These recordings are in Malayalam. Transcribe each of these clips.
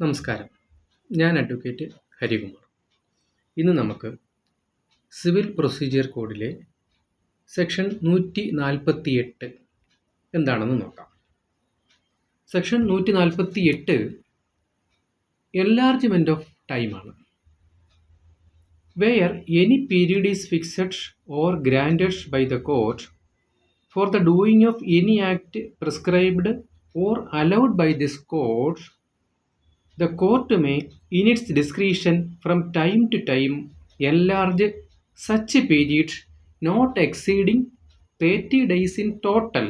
നമസ്കാരം. ഞാൻ അഡ്വക്കേറ്റ് ഹരികുമാർ. ഇന്ന് നമുക്ക് സിവിൽ പ്രൊസീജിയർ കോഡിലെ സെക്ഷൻ നൂറ്റി നാൽപ്പത്തി എട്ട് എന്താണെന്ന് നോക്കാം. സെക്ഷൻ നൂറ്റി നാൽപ്പത്തി എട്ട് എൻലാർജ്മെന്റ് ഓഫ് ടൈമാണ് where any period is fixed or granted by the court for the doing of any act prescribed or allowed by this code The court may, in its discretion, from time to time, enlarge such period not exceeding 30 days in total,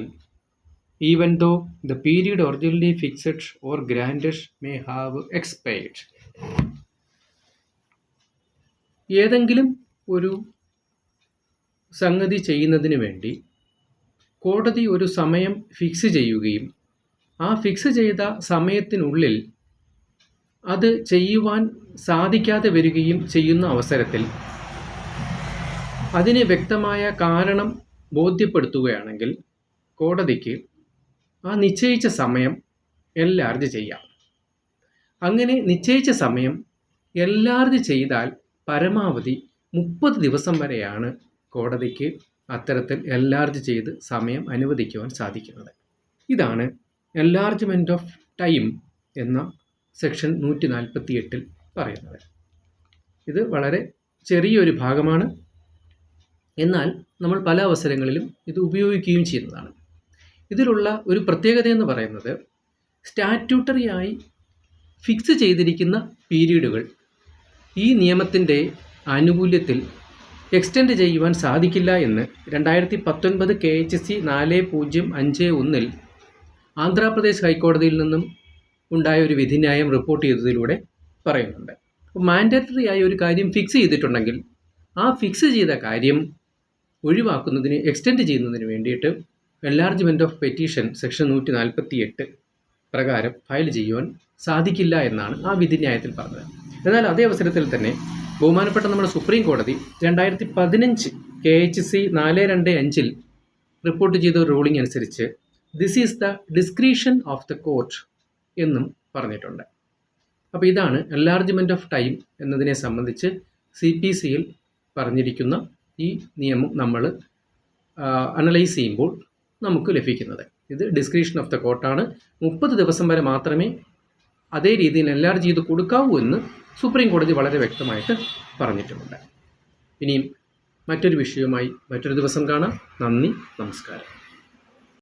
even though the period originally fixed or granted may have expired. ഏതെങ്കിലും ഒരു സംഗതി ചെയ്യുന്നതിന് വേണ്ടി കോടതി ഒരു സമയം ഫിക്സ് ചെയ്യുകയും ആ ഫിക്സ് ചെയ്ത സമയത്തിനുള്ളിൽ അത് ചെയ്യുവാൻ സാധിക്കാതെ വരികയും ചെയ്യുന്ന അവസരത്തിൽ അതിന് വ്യക്തമായ കാരണം ബോധ്യപ്പെടുത്തുകയാണെങ്കിൽ കോടതിക്ക് ആ നിശ്ചയിച്ച സമയം എല്ലാർജ് ചെയ്യാം. അങ്ങനെ നിശ്ചയിച്ച സമയം എല്ലാർജ് ചെയ്താൽ പരമാവധി മുപ്പത് ദിവസം വരെയാണ് കോടതിക്ക് അത്തരത്തിൽ എല്ലാർജ് ചെയ്ത് സമയം അനുവദിക്കുവാൻ സാധിക്കുന്നത്. ഇതാണ് എല്ലാർജ്മെന്റ് ഓഫ് ടൈം എന്ന സെക്ഷൻ നൂറ്റി നാൽപ്പത്തി എട്ടിൽ പറയുന്നത്. ഇത് വളരെ ചെറിയൊരു ഭാഗമാണ്. എന്നാൽ നമ്മൾ പല അവസരങ്ങളിലും ഇത് ഉപയോഗിക്കുകയും ചെയ്യുന്നതാണ്. ഇതിലുള്ള ഒരു പ്രത്യേകത എന്ന് പറയുന്നത് സ്റ്റാറ്റ്യൂട്ടറിയായി ഫിക്സ് ചെയ്തിരിക്കുന്ന പീരീഡുകൾ ഈ നിയമത്തിന്റെ ആനുകൂല്യത്തിൽ എക്സ്റ്റെൻഡ് ചെയ്യുവാൻ സാധിക്കില്ല എന്ന് രണ്ടായിരത്തി പത്തൊൻപത് കെ എച്ച് സി നാല് പൂജ്യം അഞ്ച് ഒന്നിൽ ആന്ധ്രാപ്രദേശ് ഹൈക്കോടതിയിൽ നിന്നും ഉണ്ടായ ഒരു വിധിന്യായം റിപ്പോർട്ട് ചെയ്തതിലൂടെ പറയുന്നുണ്ട്. അപ്പോൾ മാൻഡേറ്ററി ആയി ഒരു കാര്യം ഫിക്സ് ചെയ്തിട്ടുണ്ടെങ്കിൽ ആ ഫിക്സ് ചെയ്ത കാര്യം ഒഴിവാക്കുന്നതിന് എക്സ്റ്റെൻഡ് ചെയ്യുന്നതിന് വേണ്ടിയിട്ട് എൻലാർജ്മെന്റ് ഓഫ് പെറ്റീഷൻ സെക്ഷൻ നൂറ്റി നാൽപ്പത്തി എട്ട് പ്രകാരം ഫയൽ ചെയ്യുവാൻ സാധിക്കില്ല എന്നാണ് ആ വിധിന്യായത്തിൽ പറഞ്ഞത്. എന്നാൽ അതേ അവസരത്തിൽ തന്നെ ബഹുമാനപ്പെട്ട നമ്മുടെ സുപ്രീം കോടതി രണ്ടായിരത്തി പതിനഞ്ച് കെ എച്ച് സി നാല് രണ്ട് അഞ്ചിൽ റിപ്പോർട്ട് ചെയ്ത ഒരു റൂളിംഗ് അനുസരിച്ച് this is the discretion of the court എന്നും പറഞ്ഞിട്ടുണ്ട്. അപ്പോൾ ഇതാണ് എൻലാർജ്മെന്റ് ഓഫ് ടൈം എന്നതിനെ സംബന്ധിച്ച് സി പി സിയിൽ പറഞ്ഞിരിക്കുന്ന ഈ നിയമം നമ്മൾ അനലൈസ് ചെയ്യുമ്പോൾ നമുക്ക് ലഭിക്കുന്നത്. ഇത് ഡിസ്ക്രിപ്ഷൻ ഓഫ് ദ കോർട്ടാണ് മുപ്പത് ദിവസം വരെ മാത്രമേ അതേ രീതിയിൽ എൻലാർജ് ചെയ്ത് കൊടുക്കാവൂ എന്ന് സുപ്രീം കോടതി വളരെ വ്യക്തമായിട്ട് പറഞ്ഞിട്ടുമുണ്ട്. ഇനിയും മറ്റൊരു വിഷയവുമായി മറ്റൊരു ദിവസം കാണാം. നന്ദി നമസ്കാരം.